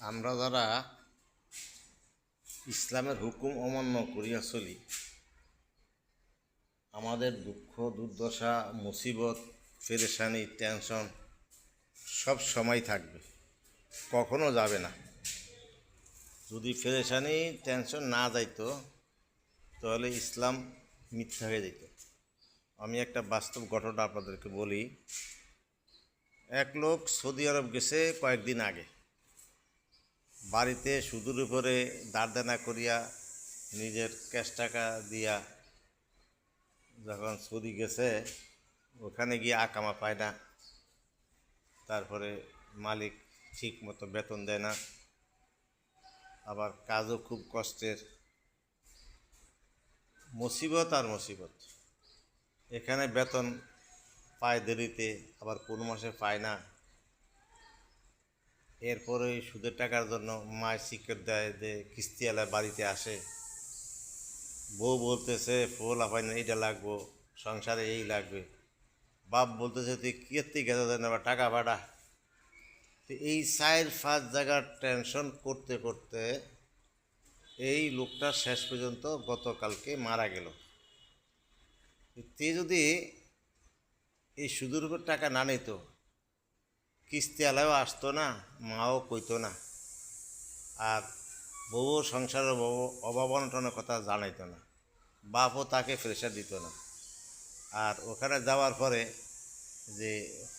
আমরা যারা ইসলামের হুকুম অমান্য করিয়া চলি, আমাদের দুঃখ, দুর্দশা, মুসিবত, পেরেশানি, টেনশন সব সময় থাকবে, কখনো যাবে না। যদি পেরেশানি, টেনশন না যাইতো, তাহলে ইসলাম মিথ্যা হয়ে যেত আমি একটা বাস্তব ঘটনা আপনাদেরকে বলি। এক লোক সৌদি আরব গেছে কয়েকদিন আগে। বাড়িতে সুদূর উপরে দাঁড়দানা করিয়া নিজের ক্যাশ টাকা দিয়া যখন সৌদি গেছে, ওখানে গিয়ে আকামা পায় না। তারপরে মালিক ঠিক মতো বেতন দেয় না। আবার কাজও খুব কষ্টের। মুসিবত আর মুসিবত। এখানে বেতন পায় দেরিতে, আবার কোন মাসে পায় না। এরপরে সুদের টাকার জন্য মায়ের শিক্ষক দেয় যে কিস্তিওয়ালা বাড়িতে আসে। বউ বলতেছে, ফুল আপাই না, এইটা লাগবো, সংসারে এই লাগবে। বাপ বলতেছে, তুই কীর্তি গেছে দেন আবার টাকা ভাড়া। তো এই চার পাঁচ জায়গার টেনশন করতে করতে এই লোকটা শেষ পর্যন্ত গতকালকে মারা গেল। তে যদি এই সুদের উপর টাকা না নিত কিস্তি আলাও আসতো না, মাও কইতো না। আর বউ সংসারের অভাব অনটনের কথা জানাইতো না। বাপও তাকে প্রেশার দিত না। আর ওখানে যাওয়ার পরে যে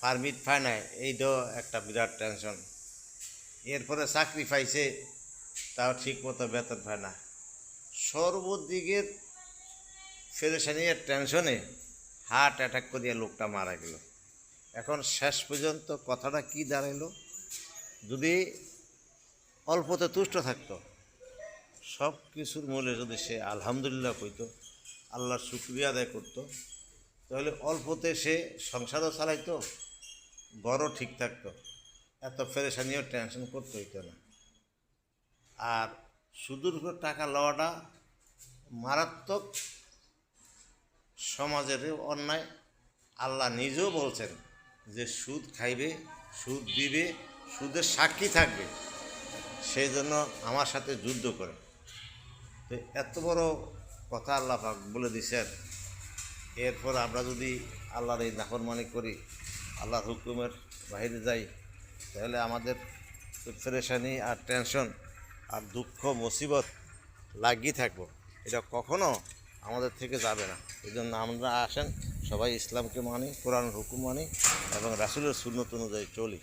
পারমিট পায় না এইটাও একটা বিরাট টেনশন এরপরে চাকরি পাইছে, তাও ঠিক মতো বেতন পায় না। সর্বদিকের ফেরেশানি আর টেনশনে হার্ট অ্যাটাক করিয়া লোকটা মারা গেল। এখন শেষ পর্যন্ত কথাটা কি দাঁড়াইলো? যদি অল্পতে তুষ্ট থাকতো, সব কিছুর মূলে যদি সে আলহামদুলিল্লাহ কইতো, আল্লাহর শুক্রিয়া আদায় করতো, তাহলে অল্পতে সে সংসারও চালাইতো, ঘরও ঠিক থাকতো, এত ফেরেশানিও টেনশন করতে হইতো না। আর সুদূর টাকা লওয়াটা মারাত্মক সমাজের অন্যায়, আল্লাহ নিজেও বলছেন। যে সুদ খাইবে, সুদ দিবে, সুদের সাক্ষী থাকবে, সেই জন্য আমার সাথে যুদ্ধ করে। তো এত বড় কথা আল্লাহ বলে দিছেন। এরপর আমরা যদি আল্লাহর এই নাফরমানি করি, আল্লাহর হুকুমের বাইরে যাই, তাহলে আমাদের প্রেশানি আর টেনশন আর দুঃখ, মুসিবত লাগিয়ে থাকব। এটা কখনো আমাদের থেকে যাবে না। এই জন্য আমরা আসেন সবাই ইসলামকে মানে কোরআন হুকুম মানে এবং রাসুলের সুন্নত অনুযায়ী চলি।